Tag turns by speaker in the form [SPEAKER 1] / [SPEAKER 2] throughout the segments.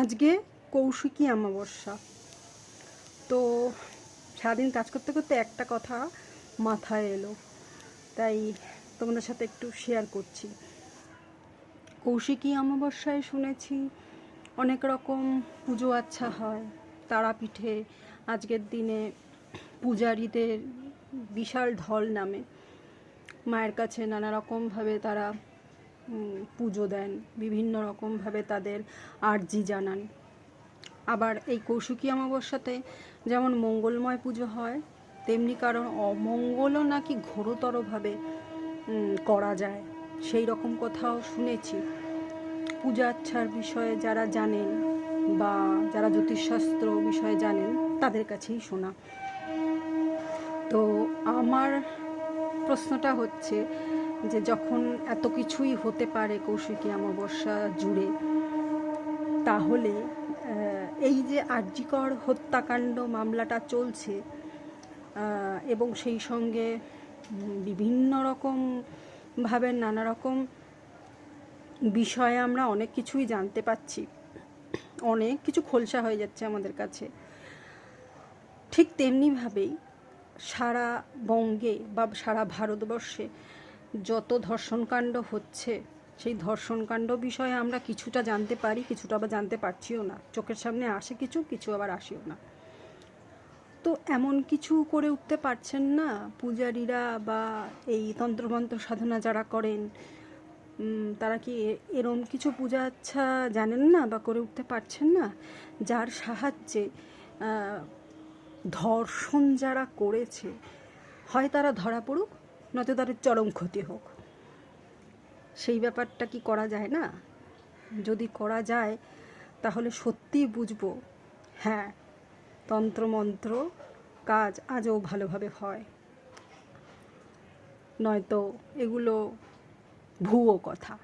[SPEAKER 1] আজকে কৌশিকী অমাবস্যা। তো সারাদিন কাজ করতে করতে একটা কথা মাথায় এলো। তাই তোমাদের সাথে একটু শেয়ার করছি। কৌশিকী অমাবস্যায় শুনেছি অনেক রকম পুজো আচ্ছা হয়। তারাপীঠে আজকের দিনে পূজারীদের বিশাল ঢল নামে। মায়ের কাছে নানা রকমভাবে তারা পুজো দেন, বিভিন্ন রকমভাবে তাদের আর্জি জানান। আবার এই কৌশিকী অমাবস্যাতে যেমন মঙ্গলময় পুজো হয়, তেমনি কারণ অমঙ্গলও নাকি ঘোরতরভাবে করা যায়। সেই রকম কথাও শুনেছি। পূজা আচ্ছার বিষয়ে যারা জানেন বা যারা জ্যোতিষশাস্ত্র বিষয়ে জানেন, তাদের কাছেই শোনা। তো আমার প্রশ্নটা হচ্ছে যে যখন এত কিছুই হতে পারে কৌশিকী অমাবস্যা জুড়ে, তাহলে এই যে আর্যিকর হত্যাকাণ্ড মামলাটা চলছে এবং সেই সঙ্গে বিভিন্ন রকম ভাবে নানা রকম বিষয়ে আমরা অনেক কিছুই জানতে পাচ্ছি। অনেক কিছু খোলসা হয়ে যাচ্ছে আমাদের কাছে। ঠিক তেমনিভাবেই সারা বঙ্গে বা সারা ভারতবর্ষে যত ধর্ষণকাণ্ড হচ্ছে, সেই ধর্ষণকাণ্ড বিষয়ে আমরা কিছুটা জানতে পারি, কিছুটা আবার জানতে পারছিও না। চোখের সামনে আসে কিছু কিছু আবার আসেও না। তো এমন কিছু করে উঠতে পারছেন না? পূজারীরা বা এই তন্ত্রমন্ত্র সাধনা যারা করেন তারা কি এরম কিছু পূজা আচ্ছা জানেন না বা করে উঠতে পারছেন না? যার সাহায্যে ধর্ষণ যারা করেছে, হয় তারা ধরা পড়ুক? নয়তো তাদের চরম ক্ষতি হোক। সেই ব্যাপারটা কি করা যায় না? যদি করা যায়, তাহলে সত্যিই বুঝব হ্যাঁ তন্ত্রমন্ত্র কাজ আজও ভালোভাবে হয়। নয়তো এগুলো ভুয়ো কথা।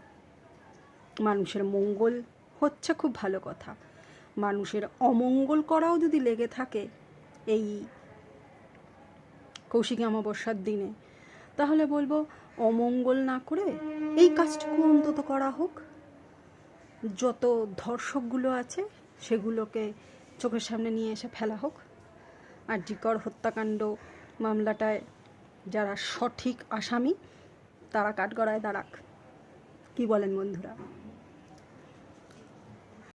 [SPEAKER 1] মানুষের মঙ্গল হচ্ছে খুব ভালো কথা। মানুষের অমঙ্গল করাও যদি লেগে থাকে, এই কৌশিকী অমাবস্যার দিনে তাহলে বলব, অমঙ্গল না করে এই কাজটুকু অন্তত করা হোক। যত ধর্ষকগুলো আছে, সেগুলোকে চোখের সামনে নিয়ে এসে ফেলা হোক। আর ডিকর হত্যাকাণ্ড মামলাটায় যারা সঠিক আসামি, তারা কাঠগড়ায় দাঁড়াক। কি বলেন বন্ধুরা?